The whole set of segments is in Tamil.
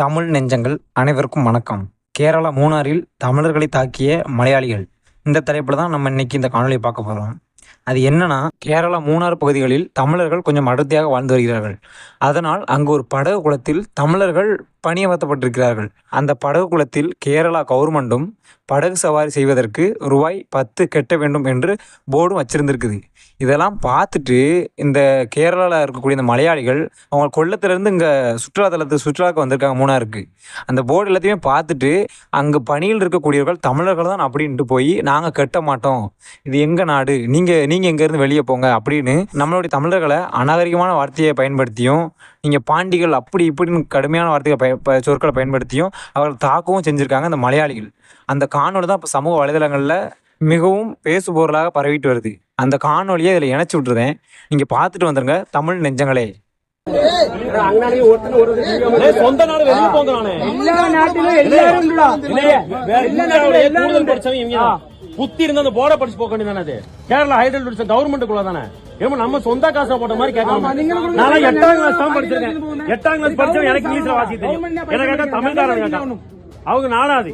தமிழ் நெஞ்சங்கள் அனைவருக்கும் வணக்கம். கேரளா மூணாறில் தமிழர்களை தாக்கிய மலையாளிகள். இந்த தலைப்பில் தான் நம்ம இன்னைக்கு இந்த காணொலியை பார்க்க போகிறோம் அது என்னன்னா கேரளா மூணார் பகுதிகளில் தமிழர்கள் கொஞ்சம் அடர்த்தியாக வாழ்ந்து வருகிறார்கள். அதனால் அங்கு ஒரு படகு குளத்தில் தமிழர்கள் பணியமர்த்தப்பட்டிருக்கிறார்கள். அந்த படகு குளத்தில் கேரளா கவர்மெண்ட்டும் படகு சவாரி செய்வதற்கு ரூபாய் பத்து கட்ட வேண்டும் என்று போர்டும் வச்சிருந்துருக்குது. இதெல்லாம் பார்த்துட்டு இந்த கேரளாவில் இருக்கக்கூடிய இந்த மலையாளிகள் அவங்க கொள்ளத்துலேருந்து இங்கே சுற்றுலாத்தலத்து சுற்றுலாவுக்கு வந்திருக்காங்க மூணாருக்கு. அந்த போர்டு எல்லாத்தையுமே பார்த்துட்டு அங்கே பணியில் இருக்கக்கூடியவர்கள் தமிழர்கள் தான் அப்படின்ட்டு போய் நாங்கள் கட்ட மாட்டோம். இது எங்கள் நாடு? நீங்கள் நீங்கள் எங்கேருந்து வெளியே போங்க அப்படின்னு நம்மளுடைய தமிழர்களை அநாகரிகமான வார்த்தையை பயன்படுத்தியும் இங்கே பாண்டிகள் அப்படி இப்படின்னு கடுமையான வார்த்தைகள் பய சொற்களை பயன்படுத்தியும் அவர்கள் தாக்கவும் செஞ்சுருக்காங்க அந்த மலையாளிகள். அந்த காணொலி தான் இப்போ சமூக வலைதளங்களில் மிகவும் பேசுபொருளாக பரவிட்டு வருது. அந்த காணொலியை இதில் இணைச்சி விட்டுருந்தேன் நீங்கள் பார்த்துட்டு வந்துருங்க. தமிழ் நெஞ்சங்களே. சொந்த நாடு வெளியே போங்க நானே. எல்லா நாட்டிலும் எல்லாரும் எல்லா நாட்டிலும் புத்தி இருந்த அந்த போர்டை படிச்சு போக வேண்டியதானே அது? கேரளா ஹைட்ரல் டூரிசம் கவர்மெண்ட்டுக்குள்ள தானே? ஏமா நம்ம சொந்த காசை போட்ட மாதிரி கேட்கணும் நான் எட்டாம் கிளாஸ் தான் படிச்சிருக்கேன். எட்டாம் கிளாஸ் படிச்சவன் எனக்கு இங்கிலீஷ்ல வாசிக்க தெரியும். எனக்கு தமிழ்காரன் அவங்க நானாது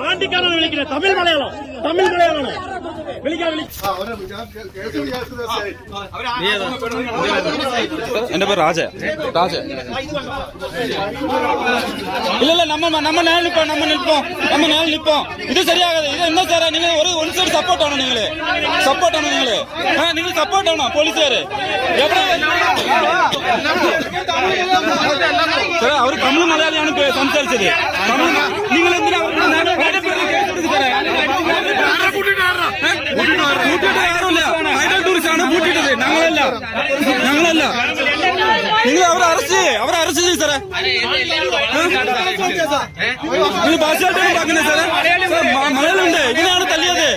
பாண்டிக்காரன் தமிழ் மலையாளம் தமிழ் மலையாளம் എന്റെ പേര് രാജ രാജ ഇല്ലല്ല നമ്മ നമ്മ നേരം നിൽപ്പോ നമ്മ നിൽപ്പോ നമ്മ നേരം നിൽപ്പോ ഇത് ശരിയാകാതെ ഇത് എന്താ സാറേ നിങ്ങൾ ഒരു ഒരു സൈഡ് സപ്പോർട്ട് ആണോ നിങ്ങള് സപ്പോർട്ട് ആണോ നിങ്ങള് നിങ്ങൾ സപ്പോർട്ട് ആണോ പോലീസുകാര് എവിടെ അവർ തമിഴ് മലയാളിയാണ് സംസാരിച്ചത് തമിഴ് നിങ്ങൾ എന്തിനാ കൂട്ടിയിട്ട് ആരുമില്ല ഹൈഡൽ ടൂറിസ്റ്റ് ആണ് കൂട്ടിയിട്ടത് ഞങ്ങളല്ല ഞങ്ങളല്ല നിങ്ങൾ അവരെ അറസ്റ്റ് ചെയ്യേ അവരെ അറസ്റ്റ് ചെയ്യ് സാറേ നിങ്ങൾ ഭാഷയായിട്ടാണ് പറഞ്ഞത് സാറേ സാർ, മ- മലയാളമുണ്ട് ഇതിനാണ് തല്ലിയത്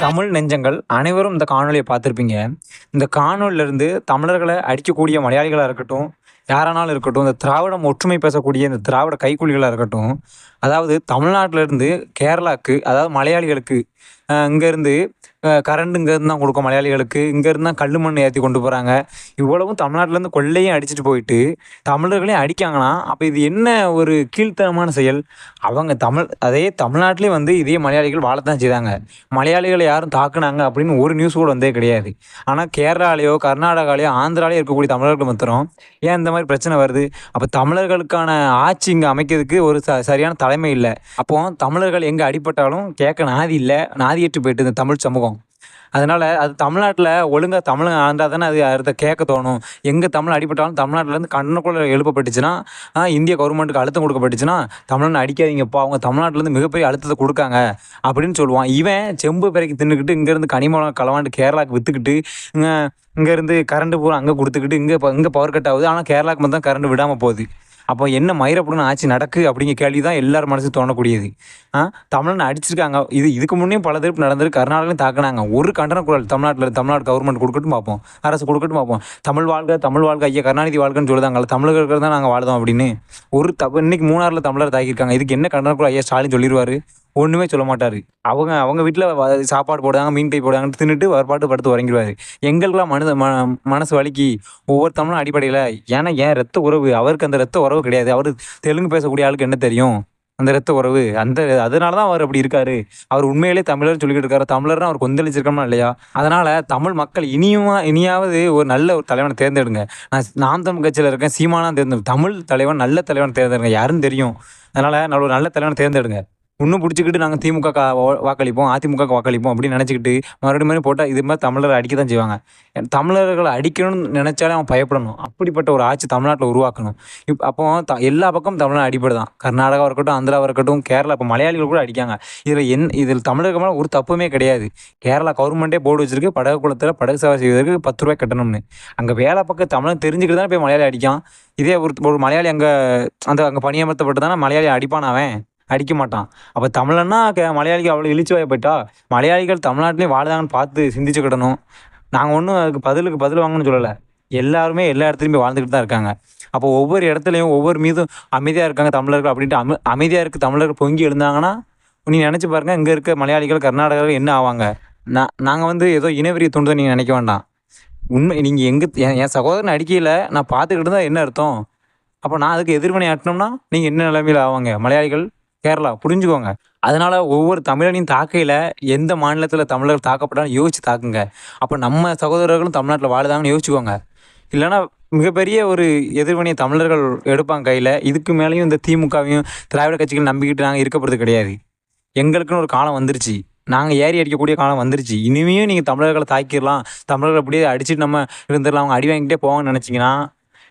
தமிழ் நெஞ்சங்கள் அனைவரும் இந்த காணொலியை பார்த்துருப்பீங்க இந்த காணொலியிலிருந்து தமிழர்களை அடிக்கக்கூடிய மலையாளிகளாக இருக்கட்டும் யாரானாலும் இருக்கட்டும் இந்த திராவிடம் ஒற்றுமை பேசக்கூடிய இந்த திராவிட கைக்கூலிகளாக இருக்கட்டும் அதாவது தமிழ்நாட்டிலேருந்து கேரளாவுக்கு அதாவது மலையாளிகளுக்கு இங்கேருந்து கரண்ட் இங்கேருந்து தான் கொடுக்கும் மலையாளிகளுக்கு. இங்கேருந்து தான் கல் மண் ஏற்றி கொண்டு போகிறாங்க இவ்வளவும் தமிழ்நாட்டிலேருந்து கொள்ளையும் அடிச்சுட்டு போயிட்டு தமிழர்களையும் அடிக்காங்கன்னா அப்போ இது என்ன ஒரு கீழ்த்தனமான செயல்? அவங்க தமிழ் அதே தமிழ்நாட்டிலே வந்து இதே மலையாளிகள் வாழத்தான் செய்தாங்க. மலையாளிகளை யாரும் தாக்குனாங்க அப்படின்னு ஒரு நியூஸ் கூட வந்தே கிடையாது. ஆனால் கேரளாலேயோ கர்நாடகாலேயோ ஆந்திராலேயோ இருக்கக்கூடிய தமிழர்கள் மாத்திரம் ஏன் இந்த மாதிரி பிரச்சனை வருது? அப்போ தமிழர்களுக்கான ஆட்சி இங்கே அமைக்கிறதுக்கு ஒரு ச சரியான தலைமை இல்லை. அப்போ தமிழர்கள் எங்கே அடிபட்டாலும் கேட்க நாதி இல்லை. நாதியற்று போயிட்டு இந்த தமிழ் சமூகம். அதனால் அது தமிழ்நாட்டில் ஒழுங்காக தமிழ் ஆண்டால் தானே அது அடுத்த கேட்க தோணும். எங்கே தமிழ் அடிபட்டாலும் தமிழ்நாட்டிலேருந்து கண்ணக்குள்ள எழுப்பப்பட்டுச்சுன்னா இந்திய கவர்மெண்ட்டுக்கு அழுத்தம் கொடுக்கப்பட்டுச்சுன்னா தமிழன் அடிக்காதீங்கப்பா அவங்க தமிழ்நாட்டிலேருந்து மிகப்பெரிய அழுத்தத்தை கொடுக்காங்க அப்படின்னு சொல்லுவான். இவன் செம்பு பிறக்கி தின்னுக்கிட்டு இங்கேருந்து கனிமலம் கலவாண்டு கேரளாவுக்கு விற்றுக்கிட்டு இங்கே இங்கேருந்து கரண்ட் பூரா அங்கே கொடுத்துக்கிட்டு இங்கே இங்கே பவர் கட் ஆகுது. ஆனால் கேரளாவுக்கு மட்டும் தான் கரண்ட் விடாமல் போகுது. அப்போ என்ன மயிரப்படணும் ஆட்சி நடக்கு அப்படிங்கிற கேள்வி தான் எல்லார் மனசு தோணக்கூடியது. ஆ? தமிழனை அடிச்சிருக்காங்க. இது இதுக்கு முன்னே பல திருப்பு நடந்திருக்கு கர்நாடகாலையும் தாக்குனாங்க. ஒரு கண்டன குரல் தமிழ்நாட்டில் தமிழ்நாடு கவர்மெண்ட் கொடுக்கட்டும் பார்ப்போம். அரசு கொடுக்கட்டும் பார்ப்போம். தமிழ் வாழ்க தமிழ் வாழ்க ஐயா கருணாநிதி வாழ்க்கன்னு சொல்லுதாங்கல்ல தமிழர்கள் தான் நாங்கள் வாழ்தோம் அப்படின்னு. ஒரு தப்பு இன்னைக்கு மூணாறில் தமிழர் தாக்கியிருக்காங்க. இதுக்கு என்ன கண்டன குரல் ஐயா ஸ்டாலின் சொல்லிடுவார் ஒன்றுமே சொல்ல மாட்டார். அவங்க அவங்க வீட்டில் சாப்பாடு போடுவாங்க மீன் கை போடுறாங்கன்னு தின்னுட்டு ஒரு பாட்டு படுத்து உறங்கிடுவார். எங்களுக்கெல்லாம் மனது ம மனசு வலிக்கு. ஒவ்வொரு தமிழும் அடிப்படையில் ஏன்னா ஏன் ரத்த உறவு அவருக்கு அந்த ரத்த உறவு கிடையாது. அவர் தெலுங்கு பேசக்கூடிய ஆளுக்கு என்ன தெரியும்? அந்த ரத்த உறவு அந்த அதனால தான் அவர் அப்படி இருக்காரு. அவர் உண்மையிலே தமிழர் சொல்லிக்கிட்டு இருக்காரு. தமிழர்னா அவர் கொந்தளிச்சிருக்கோம்னா இல்லையா? அதனால தமிழ் மக்கள் இனியுமா இனியாவது ஒரு நல்ல ஒரு தலைவனை தேர்ந்தெடுங்க. நான் நாம் தமிழ் கட்சியில் இருக்கேன் சீமானா தேர்ந்தெடுங்க தமிழ் தலைவன் நல்ல தலைவன் தேர்ந்தெடுங்க. யாருன்னு தெரியும். அதனால நல்ல ஒரு நல்ல தலைவனை தேர்ந்தெடுங்க. இன்னும் பிடிச்சிக்கிட்டு நாங்கள் திமுக வா- வாக்களிப்போம் அதிமுக வாக்களிப்போம் அப்படின்னு நினச்சிக்கிட்டு மறுபடியும் மறுபடியும் போட்டால் இது மாதிரி தமிழரை அடிக்க தான் செய்வாங்க தமிழர்களை அடிக்கணும்னு நினச்சாலே அவன் பயப்படணும். அப்படிப்பட்ட ஒரு ஆட்சி தமிழ்நாட்டில் உருவாக்கணும். இப் அப்போ த எல்லா பக்கமும் தமிழ்நாடு அடிப்படை தான் கர்நாடகா இருக்கட்டும் ஆந்திராவாக இருக்கட்டும் கேரளா இப்போ மலையாளிகள் கூட அடிக்காங்க. இதில் என் இதில் தமிழர்கள் மேலே ஒரு தப்புமே கிடையாது. கேரளா கவர்மெண்ட்டே போர்டு வச்சிருக்கு படகு குளத்தில் படகு சவாரி செய்வதற்கு பத்து ரூபாய் கட்டணும்னு. அங்கே வேலை பக்கம் தமிழன் தெரிஞ்சுக்கிட்டு தானே போய் மலையாளி அடிக்கான். இதே ஒரு ஒரு மலையாளி அங்கே அந்த அங்கே பணியமர்த்தப்பட்டு தானே மலையாளி அடிப்பான் அவன். அடிக்க மாட்டான். அப்போ தமிழன்னா கே மலையாளிக்கு அவ்வளோ இழிச்சு போயிட்டா? மலையாளிகள் தமிழ்நாட்டிலே வாழுதாங்கன்னு பார்த்து சிந்திச்சுக்கிடணும் நாங்கள் ஒன்றும் அதுக்கு பதிலுக்கு பதில் வாங்கணும்னு சொல்லலை. எல்லாருமே எல்லா இடத்துலையும் போய் வாழ்ந்துக்கிட்டு தான் இருக்காங்க. அப்போ ஒவ்வொரு இடத்துலையும் ஒவ்வொரு மீதும் அமைதியாக இருக்காங்க தமிழர்கள் அப்படின்ட்டு அமை அமைதியாக இருக்க தமிழர்கள் பொங்கி எழுந்தாங்கன்னா நீ நினச்சி பாருங்கள் இங்கே இருக்க மலையாளிகள் கர்நாடகாவில் என்ன ஆவாங்க? நான் நாங்கள் வந்து ஏதோ இனவெறிய தூண்டுதல் நீங்கள் நினைக்க வேண்டாம். உண்மை நீங்கள் எங்கே என் என் சகோதரன் அடிக்கையில் நான் பார்த்துக்கிட்டு தான் என்ன அர்த்தம்? அப்போ நான் அதுக்கு எதிர்வினை ஆட்டினோம்னா நீங்கள் என்ன நிலைமையில் ஆவாங்க? மலையாளிகள் கேரளா புரிஞ்சுக்கோங்க. அதனால் ஒவ்வொரு தமிழனையும் தாக்கையில் எந்த மாநிலத்தில் தமிழர்கள் தாக்கப்பட்டாலும் யோசிச்சு தாக்குங்க. அப்போ நம்ம சகோதரர்களும் தமிழ்நாட்டில் வாழுதாங்கன்னு யோசிச்சுக்கோங்க. இல்லைன்னா மிகப்பெரிய ஒரு எதிர்வினையை தமிழர்கள் எடுப்பாங்க கையில். இதுக்கு மேலேயும் இந்த திமுகவையும் திராவிட கட்சிகள் நம்பிக்கிட்டு நாங்கள் இருக்கப்படுறது கிடையாது. எங்களுக்குன்னு ஒரு காலம் வந்துருச்சு. நாங்கள் ஏறி அடிக்கக்கூடிய காலம் வந்துருச்சு. இனிமேயும் நீங்கள் தமிழர்களை தாக்கிடலாம் தமிழர்கள் அப்படியே அடிச்சுட்டு நம்ம இருந்துடலாம். அவங்க அடி வாங்கிட்டே போவாங்கன்னு நினச்சிங்கன்னா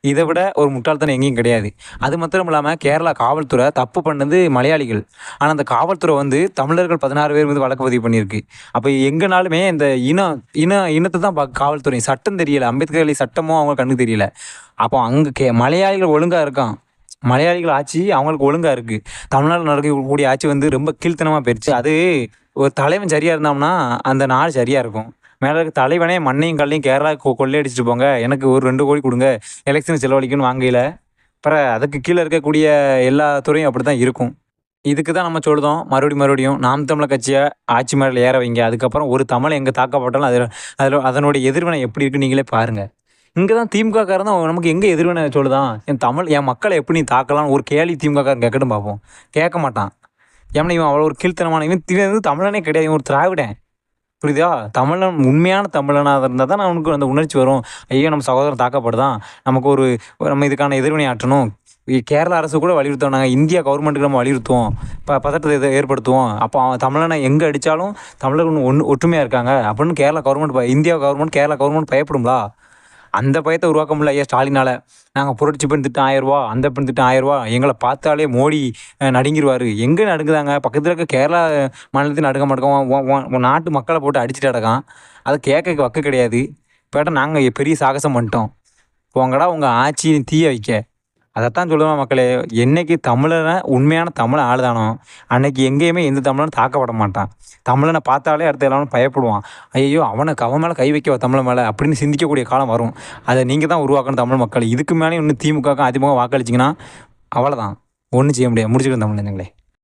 இதை விட ஒரு முட்டாள்தனம் எங்கேயும் கிடையாது. அது மாத்திரம் இல்லாமல் கேரளா காவல்துறை தப்பு பண்ணது மலையாளிகள். ஆனால் அந்த காவல்துறை வந்து தமிழர்கள் பதினாறு பேர் மீது வழக்கு பதிவு பண்ணியிருக்கு. அப்போ எங்கனாலுமே இந்த இனம் இன இனத்தை தான் பார்க்க காவல்துறை. சட்டம் தெரியல. அம்பேத்கர் அலி சட்டமும் அவங்க கண்ணுக்கு தெரியல. அப்போ அங்கே கே மலையாளிகள் ஒழுங்காக இருக்கான். மலையாளிகள் ஆட்சி அவங்களுக்கு ஒழுங்காக இருக்குது தமிழ்நாட்டில் நடக்கக்கூடிய ஆட்சி வந்து ரொம்ப கீழ்த்தனமாக போயிடுச்சு அது ஒரு தலைவன் சரியாக இருந்தோம்னா அந்த நாடு சரியாக இருக்கும். மேலே இருக்க தலைவனே மண்ணையும் கல்லையும் கேரளா கொ கொள்ளையடிச்சிட்டு போங்க. எனக்கு ஒரு ரெண்டு கோடி கொடுங்க. எலெக்ஷன் செலவழிக்கணும்னு வாங்கையில். அப்புறம் அதுக்கு கீழே இருக்கக்கூடிய எல்லா துறையும் அப்படி தான் இருக்கும். இதுக்கு தான் நம்ம சொல்லுதோம் மறுபடியும் மறுபடியும் நாம் தமிழர் கட்சியை ஆட்சி மேலே ஏற வைங்க. அதுக்கப்புறம் ஒரு தமிழ் எங்கே தாக்கப்பட்டாலும் அதில் அதில் அதனுடைய எதிர்வினை எப்படி இருக்குன்னு நீங்களே பாருங்கள் இங்கே தான் திமுகக்காரன் தான் நமக்கு எங்கே எதிர்வினை சொல்லுதான்? என் தமிழ் என் மக்களை எப்படி நீ தாக்கலாம்னு ஒரு கேள்வி திமுககாரன் கேட்கட்டும் பார்ப்போம் கேட்க மாட்டான். ஏன்னா இவன் அவ்வளோ ஒரு கீழ்த்தனமான இவன் இவன் வந்து தமிழனே கிடையாது. இவன் ஒரு திராவிடன். புரியுதா? தமிழன் உண்மையான தமிழனாக இருந்தால் தான் அவனுக்கு அந்த உணர்ச்சி வரும். ஐயோ நம்ம சகோதரன் தாக்கப்படுதான் நமக்கு ஒரு நம்ம இதுக்கான எதிர்வினை ஆற்றணும். கேரள அரசு கூட வலியுறுத்தோம். நாங்கள் இந்தியா கவர்மெண்ட்டுக்கு நம்ம வலியுறுத்துவோம். இப்போ பதட்டத்தை இதை ஏற்படுத்துவோம். அப்போ அவன் தமிழனை எங்கே அடித்தாலும் தமிழர்கள் ஒன்று ஒற்றுமையாக இருக்காங்க. அப்படின்னு Kerala government India government Kerala government பயப்படுங்களா அந்த பயத்தை உருவாக்க முடியல. ஐயா ஸ்டாலினால். நாங்கள் புரட்சி பெண் திட்டம் ஆயிரரூவா அந்த பெண் திட்டம் ஆயிரரூவா எங்களை பார்த்தாலே மோடி நடுங்கிடுவார் எங்கே நடுங்குதாங்க? பக்கத்தில் இருக்க கேரளா மாநிலத்தில் நடுங்க மாட்டோம். நாட்டு மக்களை போட்டு அடிச்சுட்டு அடக்கான் அதை கேட்க வக்கு கிடையாது. இப்போ நாங்கள் பெரிய சாகசம் பண்ணிட்டோம். போங்கடா உங்கள் ஆட்சியை தீய வைக்க. அதைத்தான் சொல்லுவேன் மக்களே என்னைக்கு தமிழனை உண்மையான தமிழ் ஆளுதானோ அன்னைக்கு எங்கேயுமே எந்த தமிழனும் தாக்கப்பட மாட்டான். தமிழனை பார்த்தாலே அடுத்த எல்லாரும் பயப்படுவான். ஐயோ அவனுக்கு அவன் மேலே கை வைக்கவா தமிழ் மேலே? அப்படின்னு சிந்திக்கக்கூடிய காலம் வரும். அதை நீங்கள் தான் உருவாக்கணும் தமிழ் மக்கள். இதுக்கு மேலே இன்னும் திமுக அதிமுக வாக்களிச்சிங்கன்னா அவ்வளோதான் ஒன்றும் செய்ய முடியாது. முடிச்சுக்கணும் தமிழ்